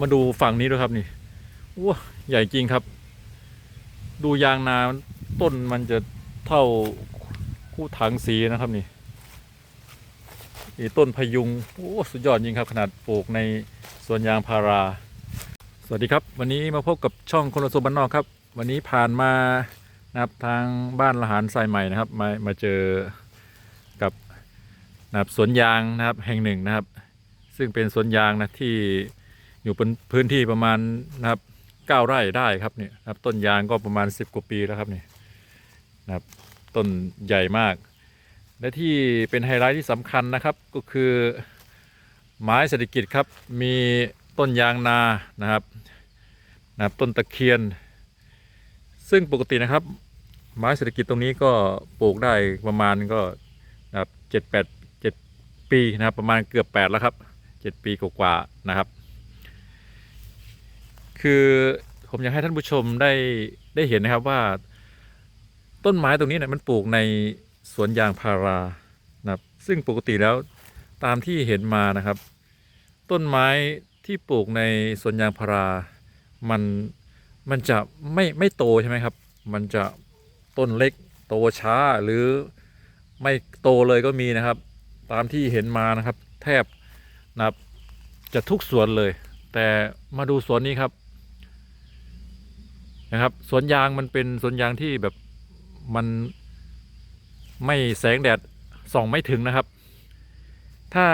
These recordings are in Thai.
มาดูฝั่งนี้ด้วยครับนี่ว้าใหญ่จริงครับ ดูยางนาต้นมันจะเท่าคู่ถังสีนะครับนี่นี่ต้นพยุงโอ้สุดยอดจริงครับ ขนาดปลูกในสวนยางพารา สวัสดีครับ วันนี้มาพบกับช่องคนละโซบ้านนอกครับ วันนี้ผ่านมานะครับทางบ้านละหารทรายใหม่นะครับมามาเจอกับนะครับสวนยางนะครับแห่งหนึ่งนะครับ ซึ่งเป็นสวนยางนะที่ อยู่บนพื้นที่ประมาณนะครับเก้าไร่ได้ครับเนี่ยนะครับต้นยางก็ประมาณ10กว่าปีแล้วครับเนี่ยนะครับต้นใหญ่มาก และที่เป็นไฮไลท์ที่สำคัญนะครับก็คือไม้เศรษฐกิจครับมีต้นยางนานะครับนะครับต้นตะเคียน ซึ่งปกตินะครับ ไม้เศรษฐกิจตรงนี้ก็ปลูกได้ประมาณก็นะครับเจ็ดแปดเจ็ดปีนะครับประมาณเกือบแปดแล้วครับเจ็ดปีกว่าๆนะครับ คือผมอยากให้ท่านผู้ชมได้ได้เห็นนะครับว่า ต้นไม้ตรงนี้เนี่ยมันปลูกในสวนยางพารานะครับ ซึ่งปกติแล้วตามที่เห็นมานะครับ ต้นไม้ที่ปลูกในสวนยางพารา มันมันจะไม่ไม่โตใช่ไหมครับ มันจะต้นเล็กโตช้าหรือไม่โตเลยก็มีนะครับ ตามที่เห็นมานะครับ แทบนะครับจะทุกสวนเลย แต่มาดูสวนนี้ครับ นะครับ สวนยางมันเป็นสวนยางที่แบบมันไม่แสงแดดส่องไม่ถึงนะครับ ถ้า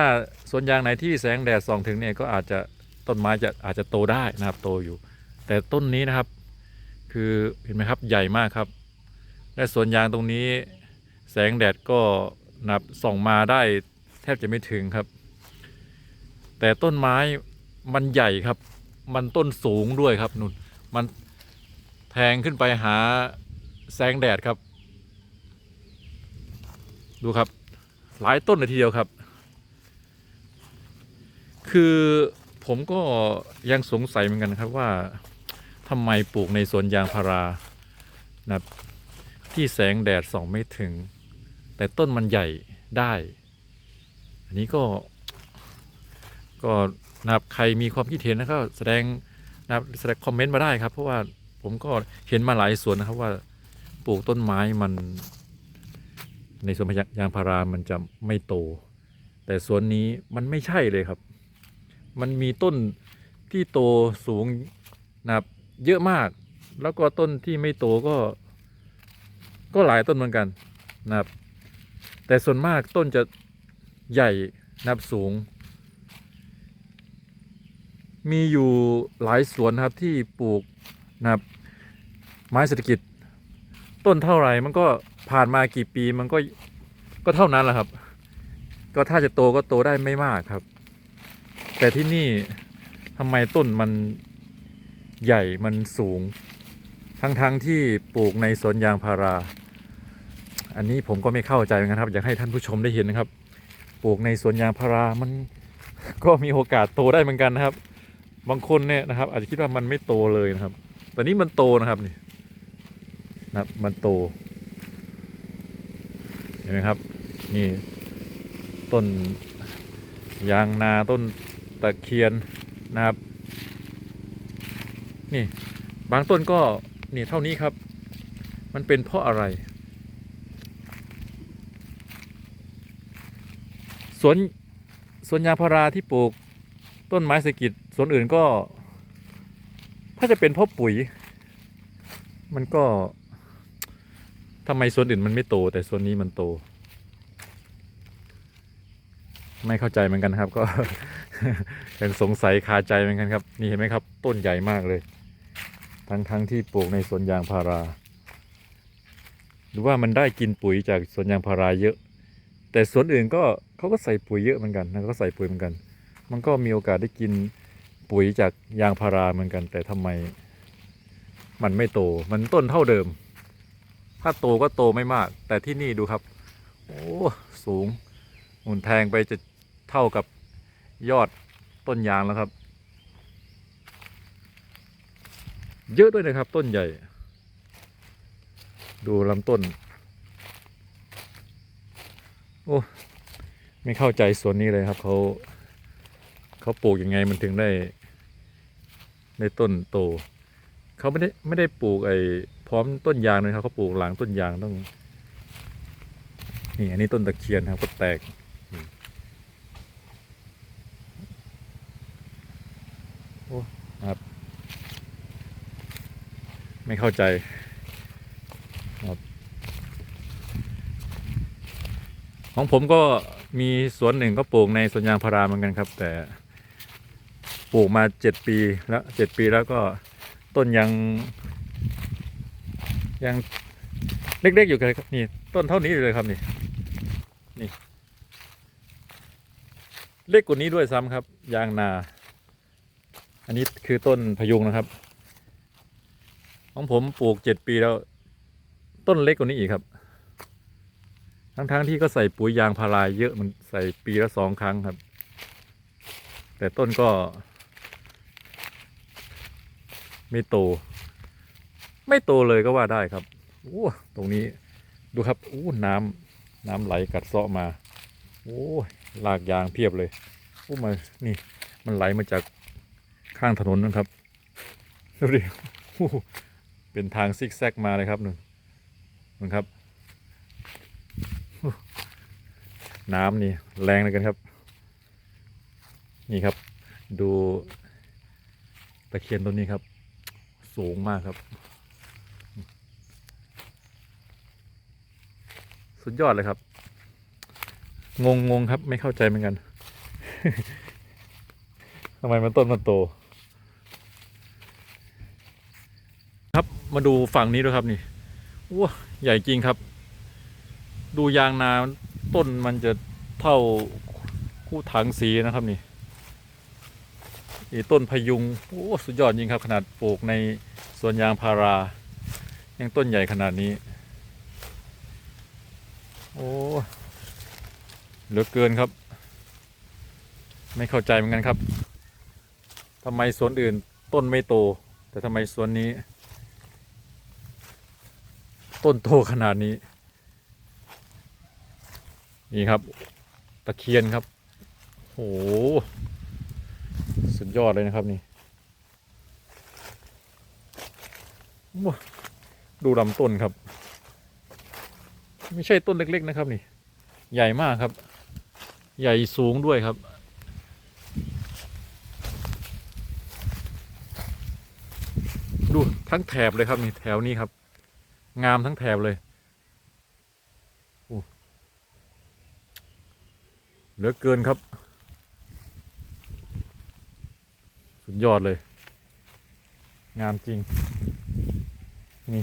สวนยางไหนที่แสงแดดส่องถึงเนี่ยก็อาจจะต้นไม้จะอาจจะโตได้นะครับ โตอยู่ แต่ต้นนี้นะครับ คือเห็นไหมครับใหญ่มากครับ และสวนยางตรงนี้ แสงแดดก็นับส่องมาได้แทบจะไม่ถึงครับ แต่ต้นไม้มันใหญ่ครับ มันต้นสูงด้วยครับนุ่นมัน แทงขึ้นไปหาแสงแดดครับ ดูครับ หลายต้นเลยทีเดียวครับ คือผมก็ยังสงสัยเหมือนกันครับว่าทำไมปลูกในสวนยางพารานะที่แสงแดดส่องไม่ถึง แต่ต้นมันใหญ่ได้ อันนี้ก็ ก็นะครับใครมีความคิดเห็นนะครับแสดงนะแสดงคอมเมนต์มาได้ครับ เพราะว่า ผมก็เห็นมาหลายสวนนะครับว่าปลูกต้นไม้มัน ในสวนยางพารามันจะไม่โต แต่สวนนี้มันไม่ใช่เลยครับ มันมีต้นที่โตสูงนะครับเยอะมาก แล้วก็ต้นที่ไม่โตก็ ก็หลายต้นเหมือนกันนะครับ แต่ส่วนมากต้นจะใหญ่นับสูง มีอยู่หลายสวนครับที่ปลูกนะครับ ไม้เศรษฐกิจ ต้นเท่าไหร่มันก็ผ่านมากี่ปีมันก็ก็เท่านั้นแหละครับ ก็ถ้าจะโตก็โตได้ไม่มากครับ แต่ที่นี่ทำไมต้นมันใหญ่มันสูง ทั้งๆทที่ปลูกในสวนยางพารา อันนี้ผมก็ไม่เข้าใจเหมือนกันครับ อยากให้ท่านผู้ชมได้เห็นนะครับ ปลูกในสวนยางพารามันก็มีโอกาสโตได้เหมือนกันนะครับ บางคนเนี่ยนะครับ อาจจะคิดว่ามันไม่โตเลยนะครับ แต่นี่มันโตนะครับนี่ นะครับมันโตเห็นไหมครับ นี่ต้นยางนาต้นตะเคียนนะครับ นี่บางต้นก็นี่เท่านี้ครับ มันเป็นเพราะอะไร สวนสวนยางพาราที่ปลูกต้นไม้เศรษฐกิจสวนอื่นก็ ถ้าจะเป็นเพราะปุ๋ย มันก็ ทำไมส่วนอื่นมันไม่โต แต่ส่วนนี้มันโต ไม่เข้าใจเหมือนกันครับ ก็ยังสงสัยคาใจเหมือนกันครับ นี่เห็นไหมครับ ต้นใหญ่มากเลย ทั้งทั้งที่ปลูกในสวนยางพารา หรือว่ามันได้กินปุ๋ยจากสวนยางพาราเยอะ แต่สวนอื่นก็เขาก็ใส่ปุ๋ยเยอะเหมือนกันนะก็ใส่ปุ๋ยเหมือนกัน มันก็มีโอกาสได้กินปุ๋ยจากยางพาราเหมือนกัน แต่ทำไมมันไม่โต มันต้นเท่าเดิม ถ้าโตก็โตไม่มาก แต่ที่นี่ดูครับ โอ้สูงหมุนแทงไปจะเท่ากับยอดต้นยางแล้วครับ เยอะด้วยนะครับต้นใหญ่ ดูลำต้น โอ้ไม่เข้าใจสวนนี้เลยครับเขาเขาปลูกยังไงมันถึงได้ในต้นโตเขาไม่ได้ไม่ได้ปลูกไอ ร้อมต้นยางเลยครับเขาปลูกหลังต้นยางต้องนี่อันนี้ต้นตะเคียนครับก็แตกโอ้ครับ ไม่เข้าใจครับของผมก็มีสวนหนึ่งก็ปลูกในสวนยางพาราเหมือนกันครับ แต่ปลูกมาเจ็ดปีแล้วเจ็ดปีแล้วก็ต้นยัง ยังเล็กๆอยู่เลยครับนี่ต้นเท่านี้เลยครับนี่นี่ เล็กกว่านี้ด้วยซ้ำครับ ยางนา อันนี้คือต้นพยุงนะครับ ของผมปลูกเจ็ดปีแล้ว ต้นเล็กกว่านี้อีกครับ ทั้งๆที่ก็ใส่ปุ๋ยยางพาราเยอะมันใส่ปีละสองครั้งครับ แต่ต้นก็ ไม่โต ไม่โตเลยก็ว่าได้ครับโอ้ตรงนี้ดูครับโอ้น้ำน้ำไหลกัดเซาะมาโอ้ลากยางเพียบเลยโอ้มานี่มันไหลมาจากข้างถนนนะครับดูดิโอ้เป็นทางซิกแซกมาเลยครับหนึ่งนึงครับน้ำนี่แรงเลยกันครับ นี่ครับ ดูตะเคียนต้นนี้ครับ สูงมากครับ สุดยอดเลยครับ งงงงครับ ไม่เข้าใจเหมือนกันทำไมมันต้นมันโต ครับมาดูฝั่งนี้ด้วยครับนี่ว้าใหญ่จริงครับ ดูยางนาต้นมันจะเท่าคู่ถังสีนะครับนี่นี่ต้นพยุงโอ้สุดยอดจริงครับ ขนาดปลูกในสวนยางพารา ยังต้นใหญ่ขนาดนี้ โอ้เหลือเกินครับ ไม่เข้าใจเหมือนกันครับทำไมสวนอื่นต้นไม่โต แต่ทำไมสวนนี้ ต้นโตขนาดนี้ นี่ครับ ตะเคียนครับโอ้โหสุดยอดเลยนะครับนี่ดูลำต้นครับ ไม่ใช่ต้นเล็ก ๆ นะครับนี่ ใหญ่มากครับ ใหญ่สูงด้วยครับ ดูทั้งแถบเลยครับนี่แถวนี้ครับ งามทั้งแถบเลยโอ้เหลือเกินครับ สุดยอดเลย งามจริง นี่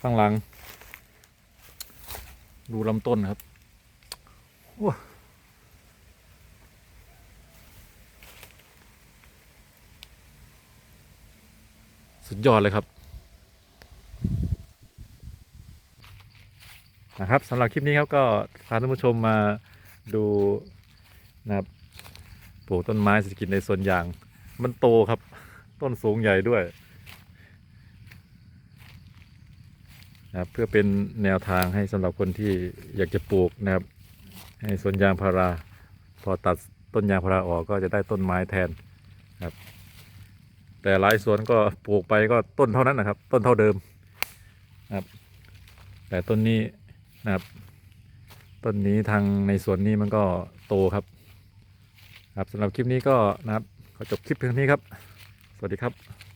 ข้างหลัง ดูลำต้นครับโอ้สุดยอดเลยครับ นะครับสำหรับคลิปนี้ครับก็พาท่านผู้ชมมาดูนะครับปลูกต้นไม้เศรษฐกิจในสวนยาง มันโตครับ ต้นสูงใหญ่ด้วย นะครับเพื่อเป็นแนวทางให้สำหรับคนที่อยากจะปลูกนะครับ ให้สวนยางพารา พอตัดต้นยางพาราออกก็จะได้ต้นไม้แทนครับ แต่หลายสวนก็ปลูกไปก็ต้นเท่านั้นนะครับ ต้นเท่าเดิมครับ แต่ต้นนี้นะครับ ต้นนี้ทางในสวนนี้มันก็โตครับ ครับสำหรับคลิปนี้ก็นะครับขอจบคลิปเพียงเท่านี้ครับ สวัสดีครับ